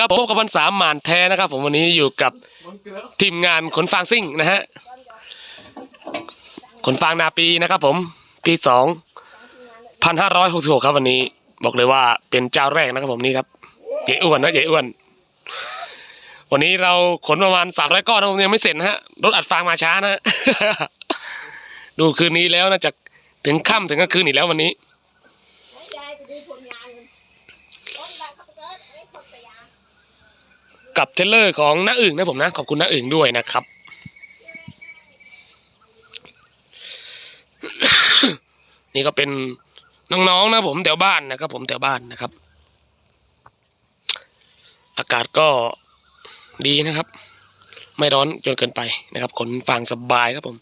ครับผมพบกับวันสามหมานแท้นะครับ ผมวันนี้อยู่กับทีมงานขนฟางซิ่งนะฮะขนฟางนาปีนะครับ ผมปีสองพันห้าร้อยหกสิบหกครับวันนี้ บอกเลยว่าเป็นเจ้าแรกนะครับผมนี่ครับใหญ่อ้วนนะใหญ่อ้วน วันนี้เราขนประมาณสามร้อยก้อนนะผมยังไม่เสร็จนะฮะรถอัดฟางมาช้านะ ดูคืนนี้แล้วนะจะถึงค่ำถึงกลางคืนอีกแล้ววันนี้ ยายไปดูผลงานกันรถดังขับเกิดไอ้คนสยาม กับเทรลเลอร์ของน้าอึ่งนะผมนะ ขอบคุณน้าอึ่งด้วยนะครับ นี่ก็เป็นน้องๆนะผมแถวบ้านนะครับ ผมแถวบ้านนะครับ อากาศก็ดีนะครับ ไม่ร้อนจนเกินไปนะครับขนฟางสบายครับผม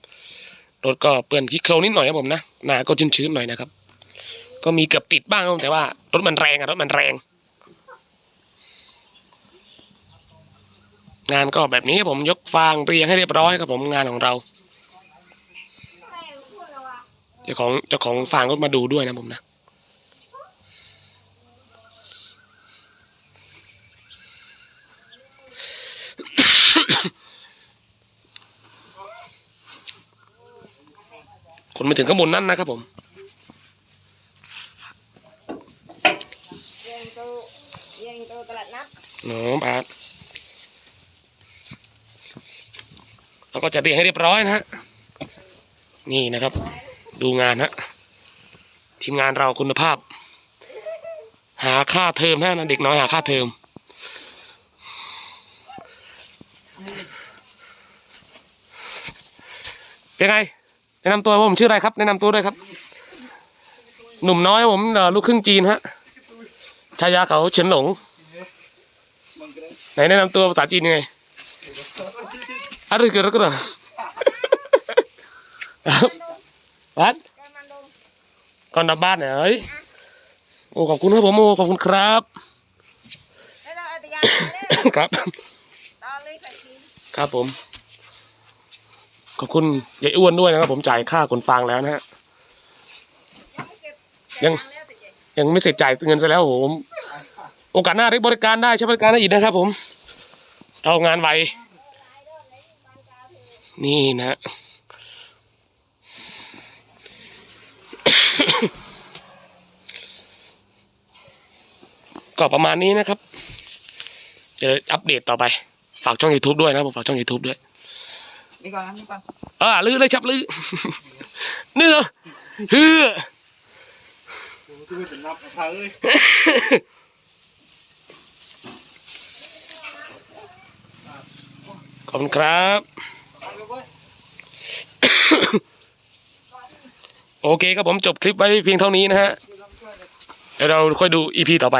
รถก็เปื้อนขี้โคลนนิดหน่อยครับผมนะหนาก็ชื้นๆหน่อยนะครับ ก็มีเกือบติดบ้างครับแต่ว่ารถมันแรงอะรถมันแรง งานก็แบบนี้ครับผมยกฟางเรียงให้เรียบร้อยครับผมงานของเราแม่พูดแล้วว่าเจ้าของเจ้าของฟางก็มาดูด้วยนะผมนะคนไม่ถึงข้างบนนั่นนะครับผมเรียงโตเรียงโตตลาดนัดหนูปา ดเราก็จะเรียงให้เรียบร้อยนะฮะนี่นะครับ ดูงานฮะทีมงานเราคุณภาพ หาค่าเทอมฮะนะเด็กน้อยหาค่าเทอมเป็นไงแนะนำตัวผมชื่ออะไรครับ แนะนำตัวด้วยครับ หนุ่มน้อยผมลูกครึ่งจีนฮะชายาเขาเฉินหลงไหนแนะนำตัวภาษาจีนยังไง อะไรเกิดอะไรขึ้นอะครับวัดแกมันดมก่อนกลับบ้านเนี่ยเฮ้ยโอ้ขอบคุณครับผมโอ้ขอบคุณครับแล้วเราเอาตะยานไปเลยครับตอนเลยใส่ทีครับผม ขอบคุณยายอ้วนด้วยนะครับ ผมจ่ายค่าขนฟางแล้วนะฮะยังไม่เก็บยังแล้วแต่เจ๊ยังไม่เสร็จจ่ายเงินซะแล้วผม โอกาสหน้าเรียกบริการได้ใช้บริการได้อีกนะครับผมเรางานไว นี่นะฮะก็ประมาณนี้นะครับ เดี๋ยวอัปเดตต่อไป ฝากช่อง YouTube ด้วยนะผมฝากช่อง YouTube ด้วยนี่ก่อนนี่ก่อนอ่าลื้อเลยชับลื้อเนื้อเฮือดูจะนับพาเอ้ยขอบคุณครับ โอเคครับผมจบคลิปไว้เพียงเท่านี้นะฮะเดี๋ยวเราค่อยดูอีพีต่อไป